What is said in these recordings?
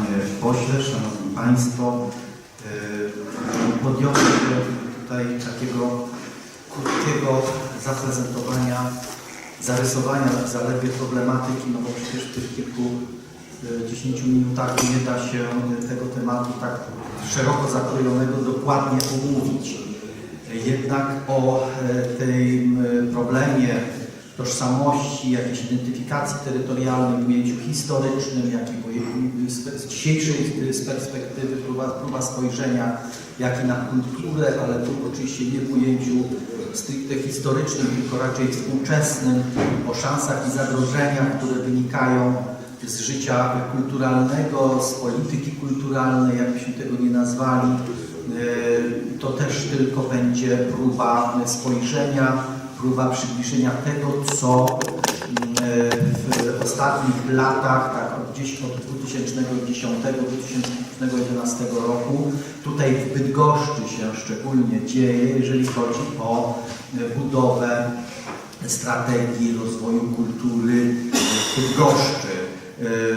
Panie Pośle, Szanowni Państwo, yy, podjąłem się tutaj takiego krótkiego zaprezentowania, zarysowania zaledwie problematyki, no bo przecież w tych kilku yy, 10 minutach nie da się yy, tego tematu tak szeroko zakrojonego dokładnie omówić. Jednak o e, tym e, problemie tożsamości, jakiejś identyfikacji terytorialnej ujęciu historycznym, jak i z dzisiejszej z perspektywy próba, próba spojrzenia, jak i na kulturę, ale tu oczywiście nie w ujęciu stricte historycznym, tylko raczej współczesnym, o szansach i zagrożeniach, które wynikają z życia kulturalnego, z polityki kulturalnej, jakbyśmy tego nie nazwali. E, To też tylko będzie próba spojrzenia, próba przybliżenia tego, co e, w ostatnich latach, tak gdzieś od 2010-2011 roku, tutaj w Bydgoszczy się szczególnie dzieje, jeżeli chodzi o budowę strategii rozwoju kultury Bydgoszczy.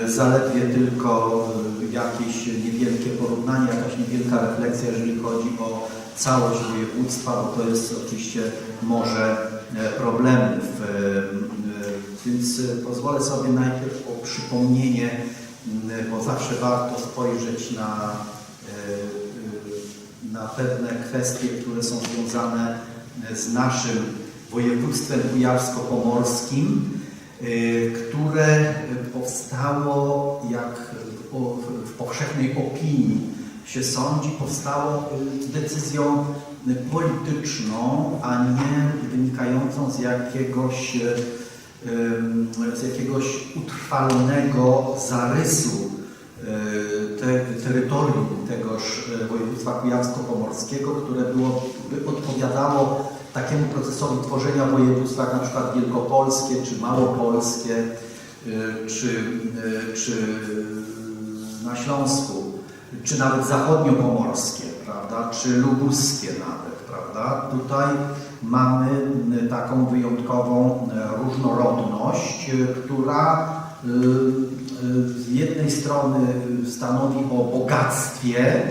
E, Zaledwie tylko jakieś niewielkie porównanie, jakaś niewielka refleksja, jeżeli chodzi o całość województwa, bo to jest oczywiście morze e, problemów. E, e, Więc pozwolę sobie najpierw o przypomnienie, m, bo zawsze warto spojrzeć na, na pewne kwestie, które są związane z naszym województwem kujawsko-pomorskim, które powstało, jak w powszechnej opinii się sądzi, powstało y, decyzją polityczną, a nie wynikającą z jakiegoś, y, z jakiegoś utrwalonego zarysu y, te, terytorium tegoż województwa kujawsko-pomorskiego, które było, by odpowiadało takiemu procesowi tworzenia województw, jak na przykład wielkopolskie, czy małopolskie, czy, czy na Śląsku, czy nawet zachodniopomorskie, prawda, czy lubuskie nawet, prawda. Tutaj mamy y, taką wyjątkową y, różnorodność, y, która z jednej strony stanowi o bogactwie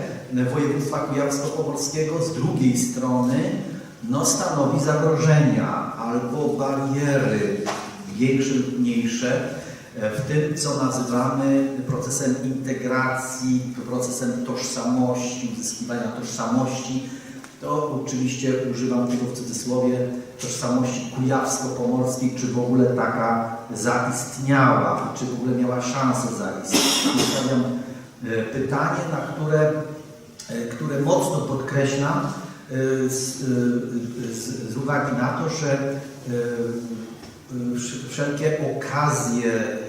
województwa kujawsko-pomorskiego, z drugiej strony no, stanowi zagrożenia albo bariery większe lub mniejsze w tym, co nazywamy procesem integracji, procesem tożsamości, uzyskiwania tożsamości. To oczywiście używam tego w cudzysłowie tożsamości kujawsko-pomorskiej, czy w ogóle taka zaistniała, czy w ogóle miała szansę zaistnieć. Stawiam e, pytanie, na które, e, które mocno podkreślam, e, z, e, z, z uwagi na to, że e, e, wsz- wszelkie okazje e,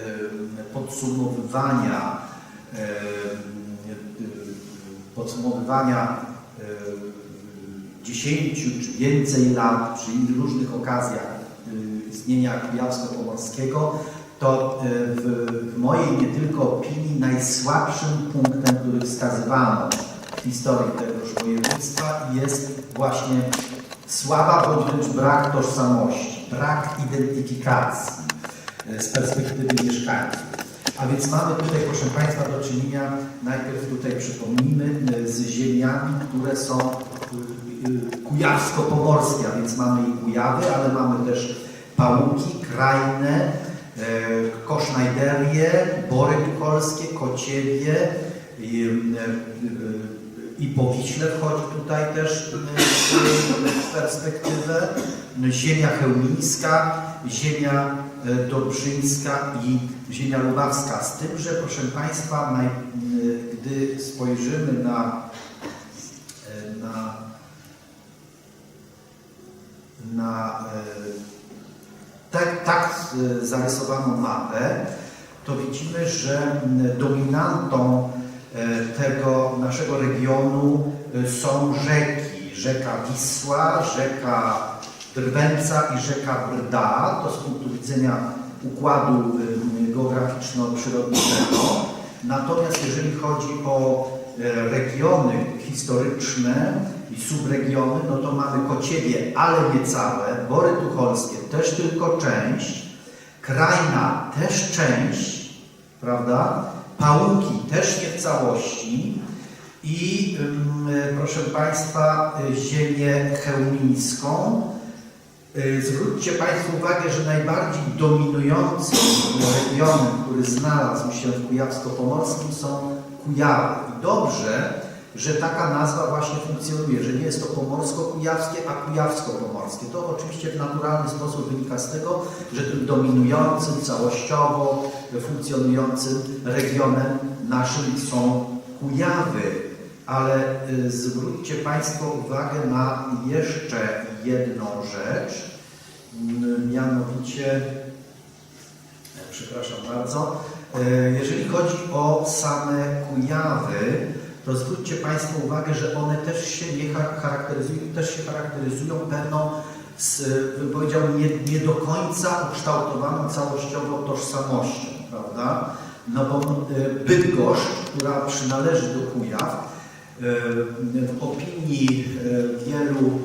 podsumowywania e, e, podsumowywania e, 10 czy więcej lat przy różnych okazjach e, istnienia Kujawsko-Pomorskiego to e, w, mojej nie tylko opinii najsłabszym punktem, który wskazywano w historii tegoż województwa jest właśnie słaba bądź brak tożsamości, brak identyfikacji. e, z perspektywy mieszkańców. A więc mamy tutaj, proszę Państwa, do czynienia, najpierw tutaj przypomnijmy, e, z ziemiami, które są e, e, kujawsko-pomorskie, a więc mamy i Kujawy, ale mamy też Pałuki, Krajne, e, Kosznajderie, Bory Tucholskie, Kociewie i, e, e, i po Wiśle wchodzi tutaj też e, w perspektywę, ziemia chełmińska, ziemia e, dobrzyńska i ziemia lubawska. Z tym, że proszę Państwa, naj, gdy spojrzymy na, e, na, na e, tak, tak e, zarysowaną mapę, to widzimy, że dominantą e, tego naszego regionu e, są rzeki. Rzeka Wisła, rzeka Drwęca i rzeka Brda. To z punktu widzenia układu e, geograficzno-przyrodniczego. Natomiast jeżeli chodzi o e, regiony historyczne i subregiony, no to mamy Kociewie, ale nie całe, Bory Tucholskie też tylko część, Krajna też część, prawda? Pałuki też nie w całości i ym, proszę Państwa y, ziemię chełmińską. Y, Zwróćcie Państwo uwagę, że najbardziej dominującym regionem, który znalazł się w Kujawsko-Pomorskim są Kujawy. I dobrze, że taka nazwa właśnie funkcjonuje, że nie jest to pomorsko-kujawskie, a kujawsko-pomorskie. To oczywiście w naturalny sposób wynika z tego, że tym dominującym, całościowo funkcjonującym regionem naszym są Kujawy. Ale y, zwróćcie Państwo uwagę na jeszcze jedną rzecz, mianowicie, e, przepraszam bardzo, e, jeżeli chodzi o same Kujawy, to zwróćcie Państwo uwagę, że one też się nie char- charakteryzują, też się charakteryzują pewną, z, bym powiedział, nie, nie do końca ukształtowaną całościowo tożsamością, prawda? No bo e, Bydgoszcz, która przynależy do Kujaw, w opinii wielu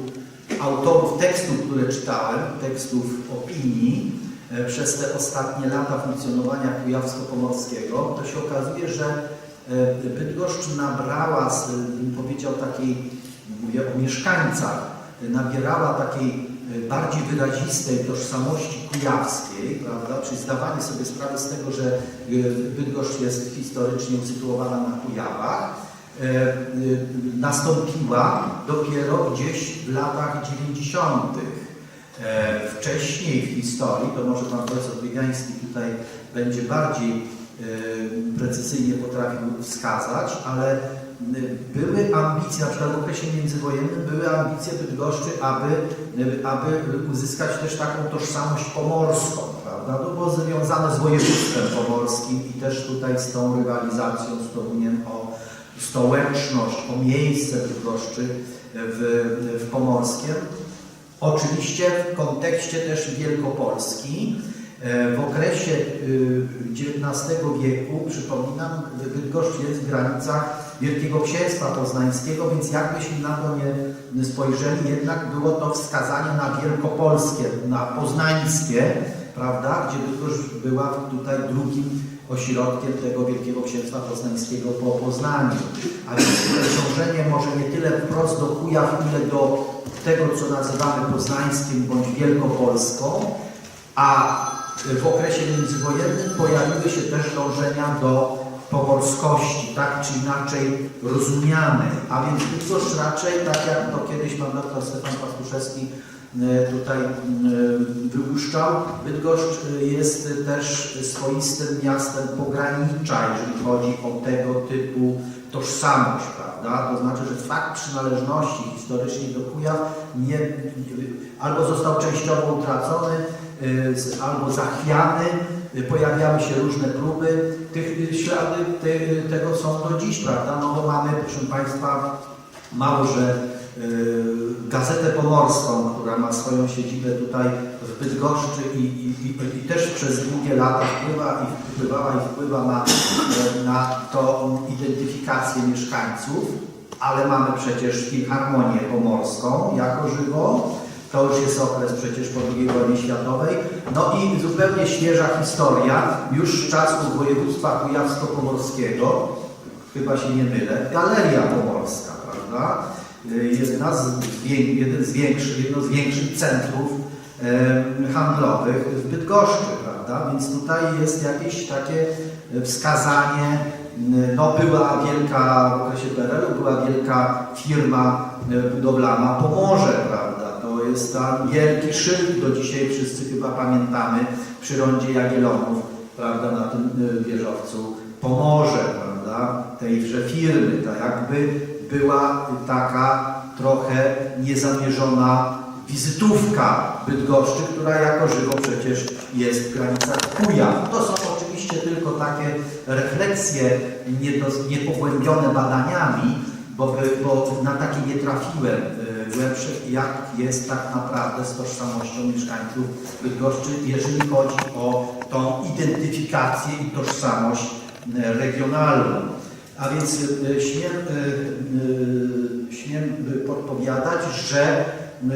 autorów tekstów, które czytałem, tekstów opinii, e, przez te ostatnie lata funkcjonowania Kujawsko-Pomorskiego, to się okazuje, że e, Bydgoszcz nabrała, bym powiedział, takiej, mówię o mieszkańcach, nabierała takiej e, bardziej wyrazistej tożsamości kujawskiej, prawda, czyli zdawanie sobie sprawy z tego, że Bydgoszcz jest historycznie usytuowana na Kujawach, nastąpiła dopiero gdzieś w latach 90. E, Wcześniej w historii, to może pan profesor Biegański tutaj będzie bardziej e, precyzyjnie potrafił wskazać, ale były ambicje, na przykład w okresie międzywojennym były ambicje Bydgoszczy, aby, e, aby uzyskać też taką tożsamość pomorską, prawda? To było związane z województwem pomorskim i też tutaj z tą rywalizacją z Toruniem o stołeczność, o miejsce Bydgoszczy w, w Pomorskiem. Oczywiście w kontekście też Wielkopolski. E, W okresie y, XIX wieku, przypominam, Bydgoszcz jest w granicach Wielkiego Księstwa Poznańskiego, więc jakbyśmy na to nie spojrzeli, jednak było to wskazanie na wielkopolskie, na poznańskie, prawda, gdzie Bydgoszcz była tutaj drugim ośrodkiem tego Wielkiego Księstwa Poznańskiego po Poznaniu. A więc dążenie może nie tyle wprost do Kujaw, ile do tego, co nazywamy poznańskim bądź wielkopolską, a w okresie międzywojennym pojawiły się też dążenia do pomorskości, tak czy inaczej rozumianej. A więc Bydgoszcz raczej, tak jak to kiedyś pan doktor Stefan Pastuszewski tutaj e, wyłuszczał, Bydgoszcz e, jest też swoistym miastem pogranicza, jeżeli chodzi o tego typu tożsamość, prawda? To znaczy, że fakt przynależności historycznej do Kujaw nie, albo został częściowo utracony, albo zachwiany, pojawiały się różne próby, tych ślady ty, tego są do dziś, prawda? No bo mamy, proszę Państwa, mało, że Gazetę Pomorską, która ma swoją siedzibę tutaj w Bydgoszczy i, i, i, i też przez długie lata wpływa i wpływała i wpływa na, y, na tą identyfikację mieszkańców, ale mamy przecież Filharmonię Pomorską jako żywo, to już jest okres przecież po II wojnie światowej. No i zupełnie świeża historia, już z czasów województwa kujawsko-pomorskiego, chyba się nie mylę, Galeria Pomorska, prawda? Jedna z, jeden z większych, jedno z większych centrów handlowych w Bydgoszczy, prawda? Więc tutaj jest jakieś takie wskazanie, no była wielka, w okresie PRL-u była wielka firma e, budowlana Pomorze, prawda? To jest tam wielki szyld, do dzisiaj wszyscy chyba pamiętamy przy rondzie Jagiellonów, prawda, na tym e, wieżowcu Pomorze, prawda, tejże firmy, tak jakby była taka trochę niezamierzona wizytówka Bydgoszczy, która jako żywo przecież jest w granicach Kujaw. To są oczywiście tylko takie refleksje niepogłębione badaniami, bo, bo na takie nie trafiłem y, głębsze, jak jest tak naprawdę z tożsamością mieszkańców Bydgoszczy, jeżeli chodzi o tą identyfikację i tożsamość y, regionalną. A więc y, śmiem, y, y, śmiem podpowiadać, że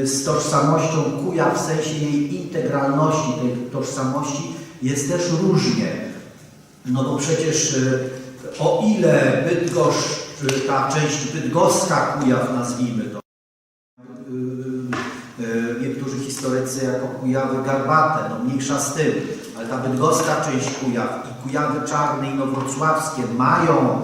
z tożsamością Kuja w sensie jej integralności, tej tożsamości jest też różnie. No bo przecież o ile Bydgoszcz, ta część bydgoska Kujaw, nazwijmy to, niektórzy historycy jako Kujawy Garbate, no mniejsza z tym, ale ta bydgoska część Kujaw i Kujawy Czarne i Nowrocławskie mają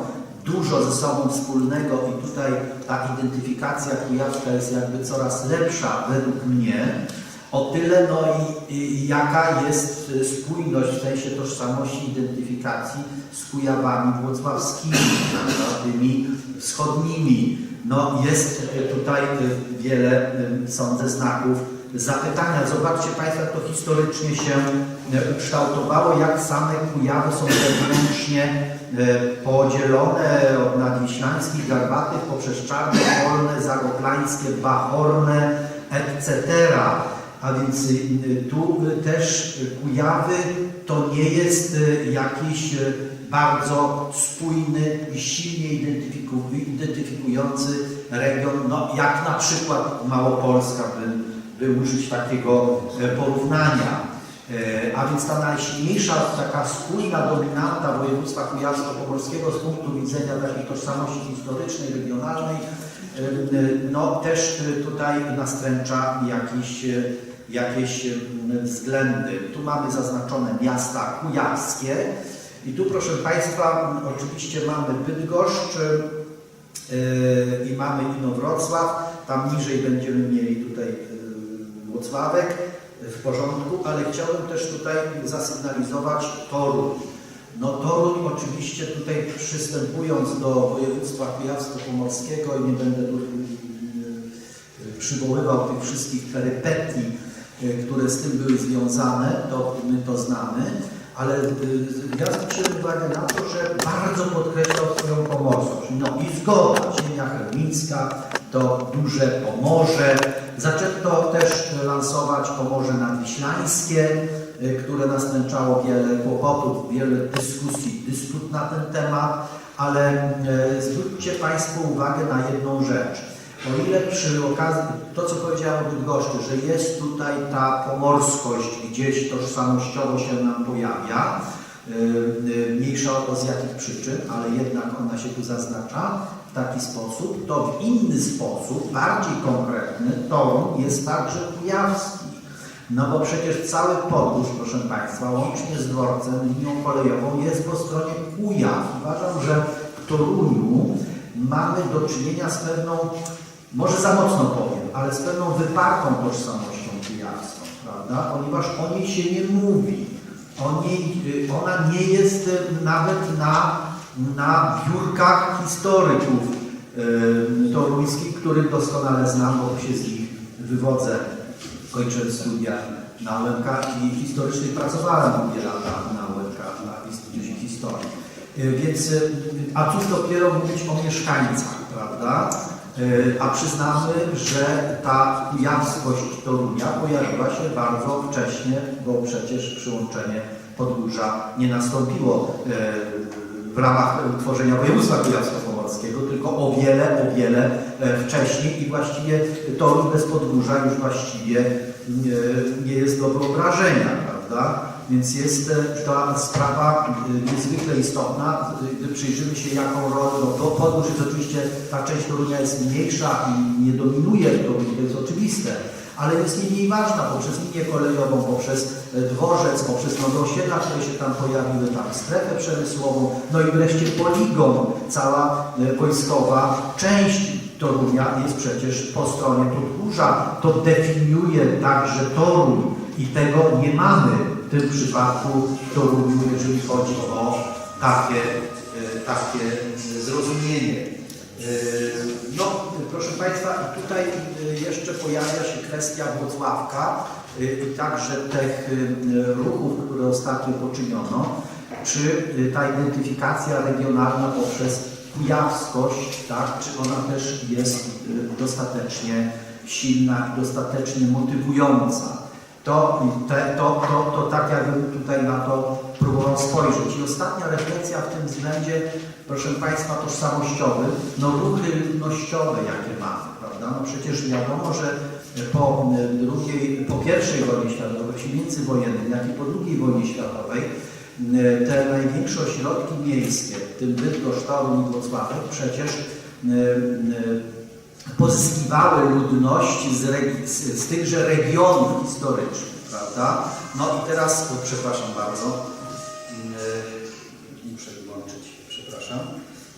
dużo ze sobą wspólnego i tutaj ta identyfikacja kujawska jest jakby coraz lepsza według mnie, o tyle no i, i jaka jest y, spójność w sensie tożsamości identyfikacji z Kujawami włocławskimi, tymi wschodnimi. No jest y, tutaj y, wiele, sądzę, znaków zapytania. Zobaczcie Państwo, jak to historycznie się ukształtowało, jak same Kujawy są wewnętrznie podzielone od nadwiślańskich, garbatych poprzez czarne, polne, zagoplańskie, bachorne, etc. A więc y, tu też Kujawy to nie jest y, jakiś y, bardzo spójny i silnie identyfiku- identyfikujący region, no jak na przykład Małopolska, by, by użyć takiego e, porównania. E, A więc ta najsilniejsza, taka spójna dominanta województwa kujawsko-pomorskiego z punktu widzenia takiej tożsamości historycznej, regionalnej, e, no też tutaj nastręcza jakiś, e, jakieś względy. Tu mamy zaznaczone miasta kujawskie. I tu proszę Państwa oczywiście mamy Bydgoszcz i mamy Inowrocław, tam niżej będziemy mieli tutaj Włocławek w porządku, ale chciałbym też tutaj zasygnalizować Toruń. No Toruń oczywiście tutaj przystępując do województwa kujawsko-pomorskiego i nie będę tu y, przywoływał tych wszystkich perypetii, y, które z tym były związane, to my to znamy, ale y, ja zwróciłem uwagę na to, że bardzo podkreślał swoją pomorskość. No i zgoda, ziemia chremińska to duże Pomorze. Zaczęto też lansować Pomorze Nadwiślańskie, y, które nastręczało wiele kłopotów, wiele dyskusji, dysput na ten temat, ale y, zwróćcie Państwo uwagę na jedną rzecz. O ile przy okazji, to co powiedziałem o Bydgoszczy, że jest tutaj ta pomorskość gdzieś tożsamościowo się nam pojawia, y, y, mniejsza o to z jakich przyczyn, ale jednak ona się tu zaznacza w taki sposób, to w inny sposób, bardziej konkretny, Toruń jest także kujawski. No bo przecież cały podróż, proszę Państwa, łącznie z dworcem, linią kolejową jest po stronie Kujaw. Uważam, że w Toruniu mamy do czynienia z pewną, może za mocno powiem, ale z pewną wypartą tożsamością kujawską, prawda? Ponieważ o niej się nie mówi. O niej, y, ona nie jest y, nawet na, na biurkach historyków y, toruńskich, których doskonale znam, bo się z nich wywodzę. Kończyłem studia na UMK i historycznie pracowałem długie lata na UMK, na Instytucie Historii. Y, Więc, y, a cóż dopiero mówić o mieszkańcach, prawda? Y, A przyznamy, że ta kujawskość Torunia pojawiła się bardzo wcześnie, bo przecież przyłączenie Podgórza nie nastąpiło y, w ramach utworzenia województwa kujawsko-pomorskiego, tylko o wiele, o wiele e, wcześniej i właściwie Toruń bez Podgórza już właściwie nie jest do wyobrażenia, prawda? Więc jest e, ta sprawa e, niezwykle istotna, e, gdy przyjrzymy się jaką rolę, no bo Podgórz jest oczywiście, ta część Torunia jest mniejsza i nie dominuje to jest oczywiste, ale jest nie mniej ważna poprzez linię kolejową, poprzez dworzec, poprzez nowe osiedla, które się tam pojawiły, tam strefę przemysłową, no i wreszcie poligon, cała wojskowa część Torunia jest przecież po stronie Podgórza. To definiuje także Toruń i tego nie mamy w tym przypadku Toruniu, jeżeli chodzi o takie, e, takie e, zrozumienie. E, No, proszę Państwa, tutaj jeszcze pojawia się kwestia Włocławka i także tych ruchów, które ostatnio poczyniono. Czy ta identyfikacja regionalna poprzez kujawskość, tak, czy ona też jest dostatecznie silna i dostatecznie motywująca? To, te, to, to, to tak jakbym tutaj na to próbował spojrzeć. I ostatnia refleksja w tym względzie, proszę Państwa, tożsamościowy, no ruchy ludnościowe, jakie mamy, prawda? No przecież wiadomo, że po drugiej, po pierwszej wojnie światowej, czy międzywojennej, jak i po drugiej wojnie światowej, e, te największe ośrodki miejskie, w tym Bydgoszcz, Toruń i Włocławek, przecież e, pozyskiwały ludność z, z, tychże regionów historycznych, prawda? No i teraz, o, przepraszam bardzo, Yy, muszę wyłączyć, przepraszam.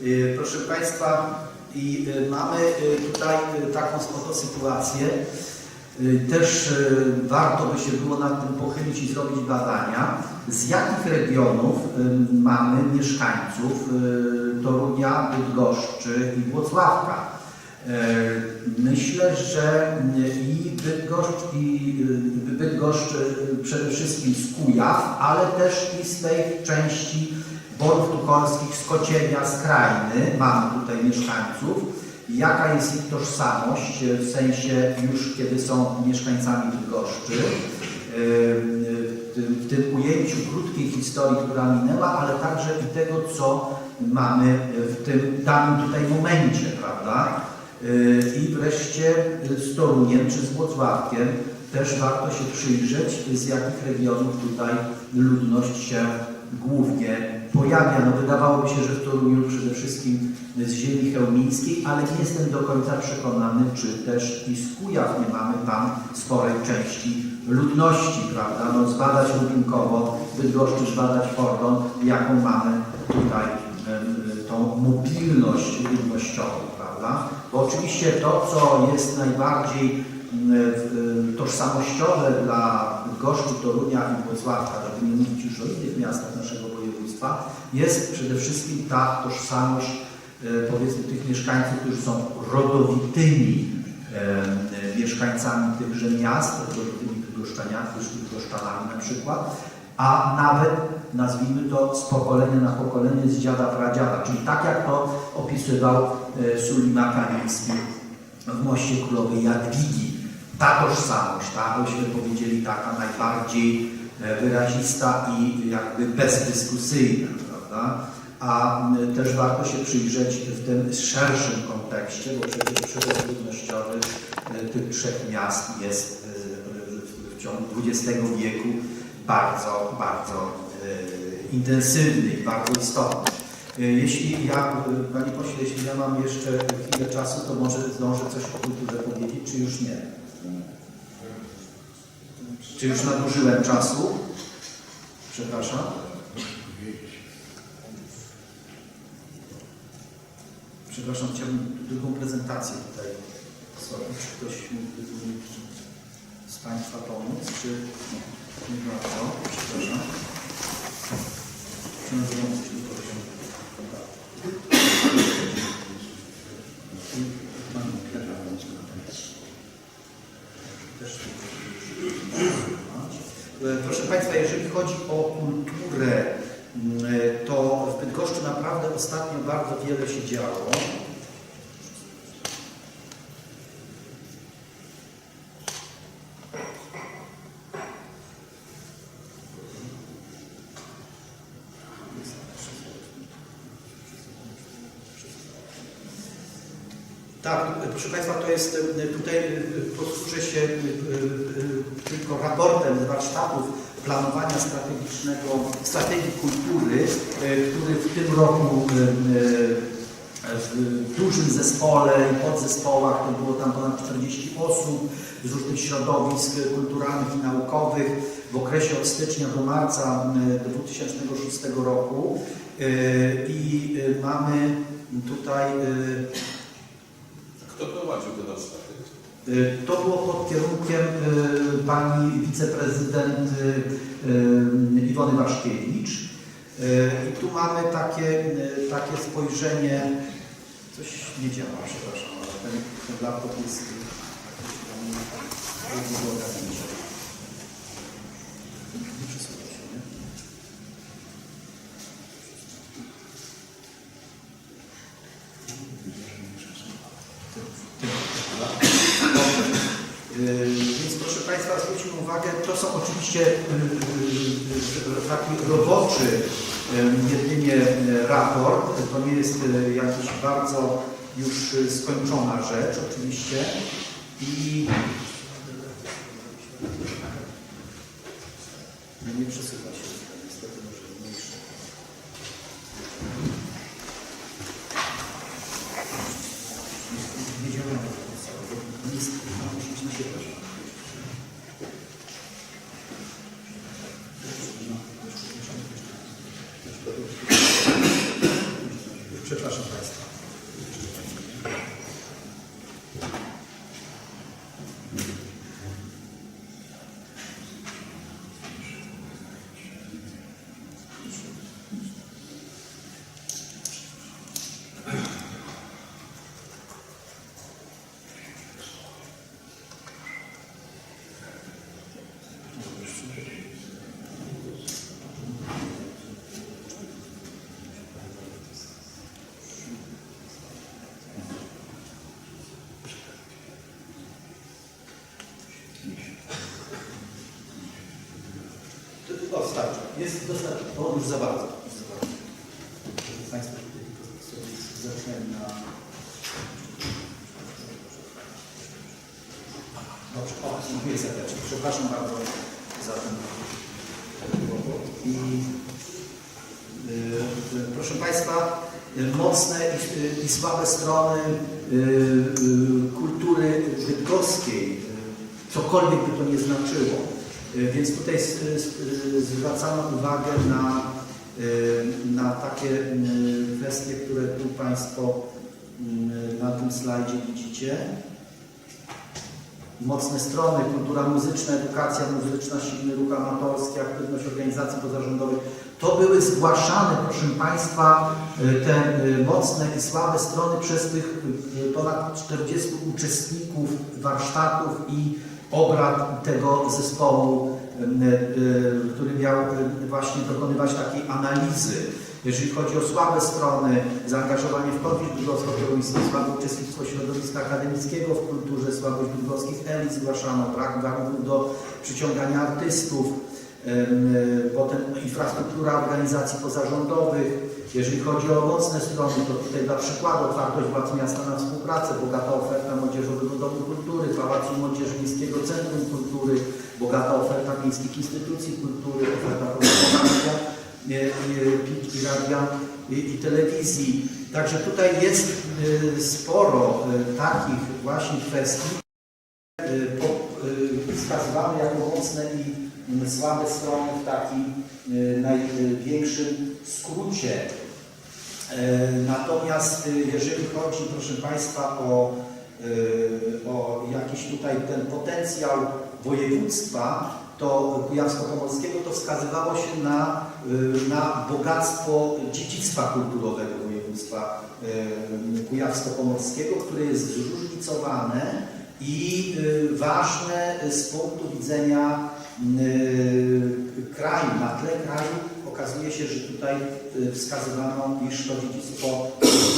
Yy, Proszę Państwa, i yy, mamy tutaj taką oto sytuację. Też warto by się było nad tym pochylić i zrobić badania, z jakich regionów mamy mieszkańców Torunia, Bydgoszczy i Włocławka. Yy, Myślę, że yy, i Bydgoszcz, i yy, Bydgoszcz przede wszystkim z Kujaw, ale też i z tej części Borów Tucholskich, z Kociewia, z Krajny mamy tutaj mieszkańców. Jaka jest ich tożsamość, w sensie już kiedy są mieszkańcami Bydgoszczy. W tym ujęciu krótkiej historii, która minęła, ale także i tego, co mamy w tym danym tutaj momencie, prawda? Yy, I wreszcie z Toruniem czy z Włocławkiem też warto się przyjrzeć, z jakich regionów tutaj ludność się głównie pojawia. No wydawałoby się, że w Toruniu przede wszystkim z ziemi chełmińskiej, ale nie jestem do końca przekonany, czy też i z Kujaw nie mamy tam sporej części ludności, prawda? No zbadać Rubinkowo, Bydgoszczy zbadać Fordon, jaką mamy tutaj tą mobilność ludnościową, prawda? Bo oczywiście to, co jest najbardziej m, w- tożsamościowe dla Bydgoszczy, Torunia i Włocławka, żeby nie mówić już o innych miastach naszego województwa, jest przede wszystkim ta tożsamość e, powiedzmy tych mieszkańców, którzy są rodowitymi e, mieszkańcami tychże miast, rodowitymi bydgoszczaniami, bydgoszczanami na przykład, a nawet nazwijmy to z pokolenia na pokolenie, z dziada pradziada, czyli tak jak to opisywał e, Sulima Kamiński w Moście Królowej Jadwigi. Ta tożsamość, ta, byśmy powiedzieli, taka najbardziej e, wyrazista i jakby bezdyskusyjna, prawda? A też warto się przyjrzeć w tym szerszym kontekście, bo przecież przewód ludnościowy e, tych trzech miast jest w- ciągu XX wieku bardzo, bardzo intensywny i bardzo istotny. E, Jeśli ja, e, Panie Pośle, jeśli ja mam jeszcze chwilę czasu, to może zdążę coś o kulturze powiedzieć, czy już nie? Czy już nadużyłem czasu? Przepraszam. Przepraszam, chciałbym drugą prezentację tutaj zrobić. Czy ktoś mógłby z Państwa pomóc, czy nie? Nie bardzo. Przepraszam. Czy na drugą coś nie proszę? E, Proszę Państwa, jeżeli chodzi o kulturę, m, e, to w Bydgoszczy naprawdę ostatnio bardzo wiele się działo. Tak, proszę Państwa, to jest, e, tutaj e, posłużę się e, tylko raportem z warsztatów planowania strategicznego, strategii kultury, który w tym roku w dużym zespole i podzespołach, to było tam ponad 40 osób z różnych środowisk kulturalnych i naukowych w okresie od stycznia do marca e, 2006 roku. I mamy tutaj Kto prowadził te warsztaty? Y, To było pod kierunkiem y, pani wiceprezydent y, Iwony Waszkiewicz. I tu mamy takie, takie spojrzenie, coś nie działa, przepraszam, ale ten, ten laptop jest nie przesuwa się, nie? Yy, Więc proszę Państwa, zwróćmy uwagę, to są oczywiście yy, yy, taki roboczy jedynie yy, raport, to nie jest yy, jakiś bardzo już skończona rzecz oczywiście. I nie przesuwa się niestety może nie Przepraszam Państwa. To starczy. Jest dostarczy. O, już za bardzo. Proszę Państwa, tutaj tylko sobie zaczniemy na... Dobrze, o, dziękuję serdecznie. Przepraszam bardzo za ten. I y, y, proszę Państwa, mocne i, y, i słabe strony y, y, kultury bydgoskiej, y, cokolwiek by to nie znaczyło. Y, Więc tutaj s- y, zwracamy uwagę na, na takie kwestie, które tu Państwo na tym slajdzie widzicie. Mocne strony, kultura muzyczna, edukacja muzyczna, silny ruch amatorski, aktywność organizacji pozarządowych. To były zgłaszane, proszę Państwa, te mocne i słabe strony przez tych ponad 40 uczestników warsztatów i obrad tego zespołu, y, który miał właśnie dokonywać takiej analizy. Jeżeli chodzi o słabe strony, zaangażowanie w konflikt bydgosko-terrorystyczny, słabe uczestnictwo środowiska akademickiego w kulturze, słabość bydgoskich elit zgłaszano, brak warunków do przyciągania artystów, e, potem infrastruktura organizacji pozarządowych. Jeżeli chodzi o mocne strony, to tutaj dla przykładu otwartość władz miasta na współpracę, bogata oferta Młodzieżowego Domu Kultury, Pałacu Młodzieży Miejskiego Centrum Kultury, bogata oferta miejskich instytucji kultury, oferta promowania e, e, PIK i radia i, i telewizji. Także tutaj jest e, sporo e, takich właśnie kwestii, e, e, wskazywane jako mocne i słabe strony w takim e, największym skrócie. E, Natomiast e, jeżeli chodzi, proszę Państwa, o, e, o jakiś tutaj ten potencjał województwa, to Kujawsko-Pomorskiego, to wskazywało się na, na bogactwo dziedzictwa kulturowego województwa Kujawsko-Pomorskiego, które jest zróżnicowane i ważne z punktu widzenia kraju, na tle kraju okazuje się, że tutaj y, wskazywano, iż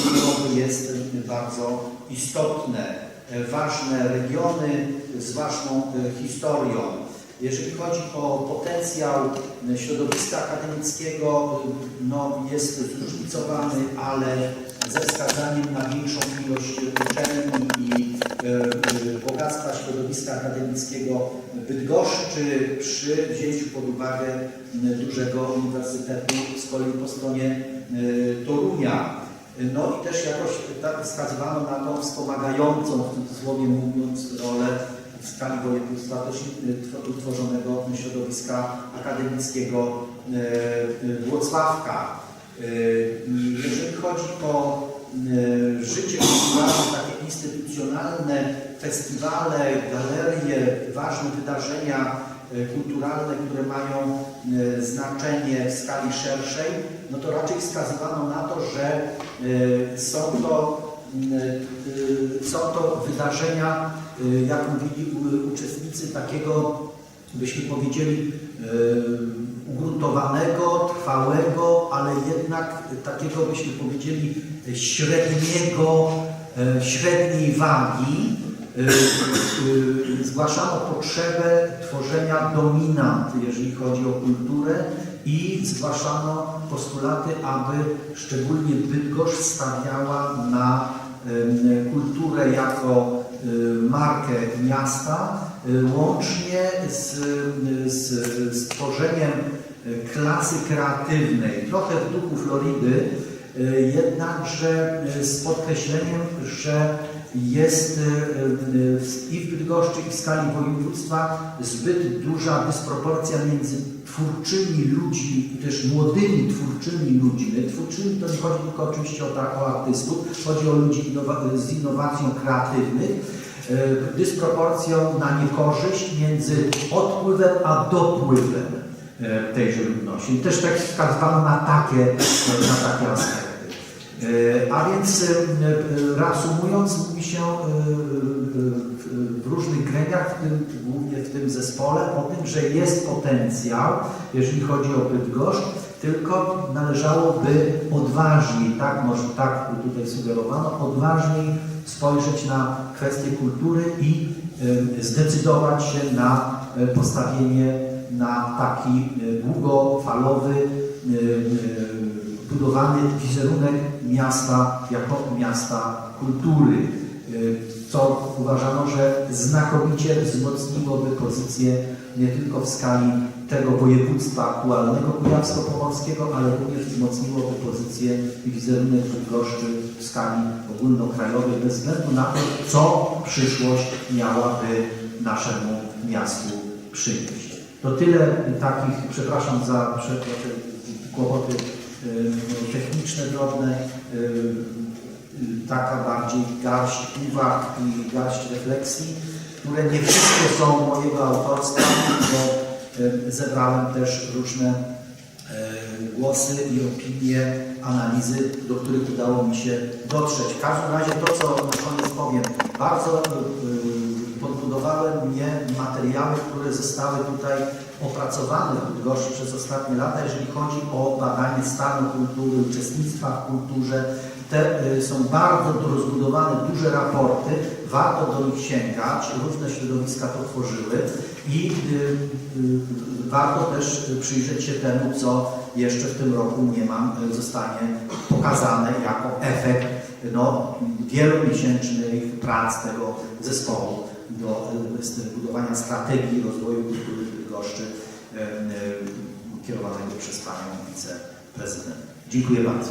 kulturowe jest y, bardzo istotne. E, Ważne regiony z ważną y, historią. Jeżeli chodzi o potencjał środowiska akademickiego, no, jest zróżnicowany, ale ze wskazaniem na większą ilość uczelni i e, e, bogactwa środowiska akademickiego Bydgoszczy przy wzięciu pod uwagę dużego uniwersytetu z kolei po stronie e, Torunia. No i też jakoś tak wskazywano na tą wspomagającą, w cudzysłowie mówiąc, rolę w skali województwa też e, tw- utworzonego środowiska akademickiego e, e, Włocławka. Jeżeli chodzi o życie kulturalne, takie instytucjonalne, festiwale, galerie, ważne wydarzenia kulturalne, które mają znaczenie w skali szerszej, no to raczej wskazywano na to, że są to, są to wydarzenia, jak mówili uczestnicy takiego, byśmy powiedzieli, e, ugruntowanego, trwałego, ale jednak takiego, byśmy powiedzieli, średniego, e, średniej wagi. Zgłaszano potrzebę tworzenia dominant, jeżeli chodzi o kulturę i zgłaszano postulaty, aby szczególnie Bydgoszcz stawiała na kulturę jako markę miasta, e, łącznie z, z, z tworzeniem klasy kreatywnej, trochę w duchu Florydy, y, jednakże y, z podkreśleniem, że jest y, w- i w Bydgoszczy, i w skali województwa zbyt duża dysproporcja między twórczymi ludźmi też młodymi twórczymi ludźmi. Twórczymi to nie chodzi tylko oczywiście o, tak, o artystów, chodzi o ludzi innowa- z innowacją kreatywnych, y, dysproporcją na niekorzyść między odpływem a dopływem tejże ludności. Też tak wskazano na takie, na takie aspekty. E, A więc e, e, reasumując, mówi się w- różnych gremiach, w tym, głównie w tym zespole, o tym, że jest potencjał, jeżeli chodzi o Bydgoszcz, tylko należałoby odważniej, tak, może tak tutaj sugerowano, odważniej spojrzeć na kwestie kultury i zdecydować się na postawienie na taki długofalowy budowany wizerunek miasta jako miasta kultury, y, co uważano, że znakomicie wzmocniłoby pozycję nie tylko w skali tego województwa aktualnego kujawsko-pomorskiego, ale również wzmocniłoby pozycję i wizerunek Bydgoszczy w skali ogólnokrajowej, bez względu na to, co przyszłość miałaby naszemu miastu przynieść. To tyle takich, przepraszam za kłopoty techniczne, drobne, y, y, taka bardziej garść uwag i garść refleksji, które nie wszystkie są mojego autorstwa, bo zebrałem też różne głosy i opinie, analizy, do których udało mi się dotrzeć. W każdym razie to, co na koniec powiem, bardzo podbudowały mnie materiały, które zostały tutaj opracowane w Bydgoszczy przez ostatnie lata, jeżeli chodzi o badanie stanu kultury, uczestnictwa w kulturze. Te y, są bardzo rozbudowane, duże raporty, warto do nich sięgać, różne środowiska to tworzyły i y, y, warto też przyjrzeć się temu, co jeszcze w tym roku nie mam, y, zostanie pokazane jako efekt no, wielomiesięcznych prac tego zespołu do z budowania strategii rozwoju kultury Bydgoszczy y, kierowanego przez Panią Wiceprezydent. Dziękuję bardzo.